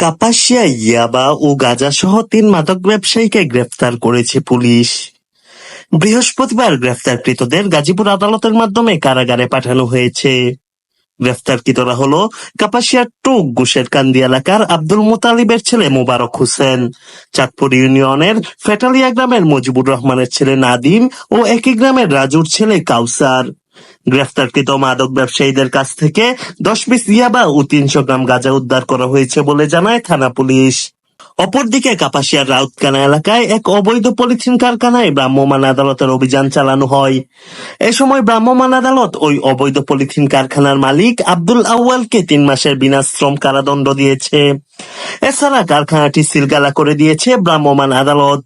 কাপাসিয়া ইয়াবা ও গাঁজাসহ তিন মাদক ব্যবসায়ীকে গ্রেফতার করেছে পুলিশ। বৃহস্পতিবার গ্রেফতারকৃতদের গাজীপুর আদালতের মাধ্যমে কারাগারে পাঠানো হয়েছে। গ্রেফতারকৃতরা হলো কাপাসিয়ার টুক গুশের কান্দি এলাকার আব্দুল মোতালিবের ছেলে মোবারক হোসেন, চাঁদপুর ইউনিয়নের ফেটালিয়া গ্রামের মুজিবুর রহমানের ছেলে নাদিম ও একই গ্রামের রাজুর ছেলে কাউসার। গ্রেফতারকৃত মাদক ব্যবসায়ীদের কাছ থেকে দশ পিস ইয়াবা ও তিনশো গ্রাম গাঁজা উদ্ধার করা হয়েছে বলে জানায় থানা পুলিশ। অপরদিকে কাপাসিয়ার রাউতকানা এলাকায় এক অবৈধ পলিথিন কারখানায় ভ্রাম্যমাণ আদালতের অভিযান চালানো হয়। এ সময় ভ্রাম্যমাণ আদালত ওই অবৈধ পলিথিন কারখানার মালিক আব্দুল আউয়ালকে তিন মাসের বিনাশ্রম কারাদণ্ড দিয়েছে। এছাড়া কারখানাটি সিলগালা করে দিয়েছে ভ্রাম্যমাণ আদালত।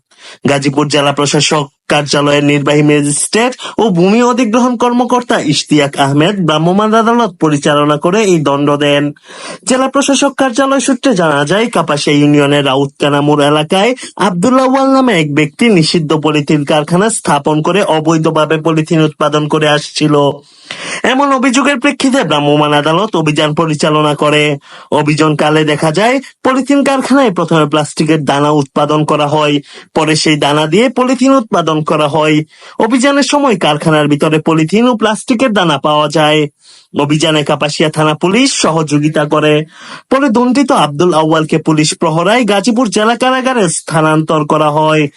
গাজীপুর জেলা প্রশাসক কার্যালয়ের নির্বাহী ম্যাজিস্ট্রেট ও ভূমি অধিগ্রহণ কর্মকর্তা ইশতিয়াক আহমেদ ভ্রাম্যমাণ আদালত পরিচালনা করে এই দণ্ড দেন। জেলা প্রশাসক কার্যালয় সূত্রে জানা যায়, কাপাসিয়া ইউনিয়নের রাউতকানা মোড় এলাকায় আবদুল্লাহ ওয়াল নামে এক ব্যক্তি নিষিদ্ধ পলিথিন কারখানা স্থাপন করে অবৈধভাবে পলিথিন উৎপাদন করে আসছিল। এমন অভিযোগের প্রেক্ষিতে ভ্রাম্যমাণ আদালত অভিযান পরিচালনা করে। অভিযানকালে দেখা যায়, পলিথিন কারখানায় প্রথমে প্লাস্টিকের দানা উৎপাদন করা হয়, পরে সেই দানা দিয়ে পলিথিন উৎপাদন করা হয়। অভিযানের সময় কারখানার ভিতরে পলিথিন ও প্লাস্টিকের দানা পাওয়া যায়। অভিযানে কাপাসিয়া থানা পুলিশ সহযোগিতা করে। পরে দণ্ডিত আব্দুল আউয়ালকে পুলিশ প্রহরায় গাজীপুর জেলা কারাগারে স্থানান্তর করা হয়।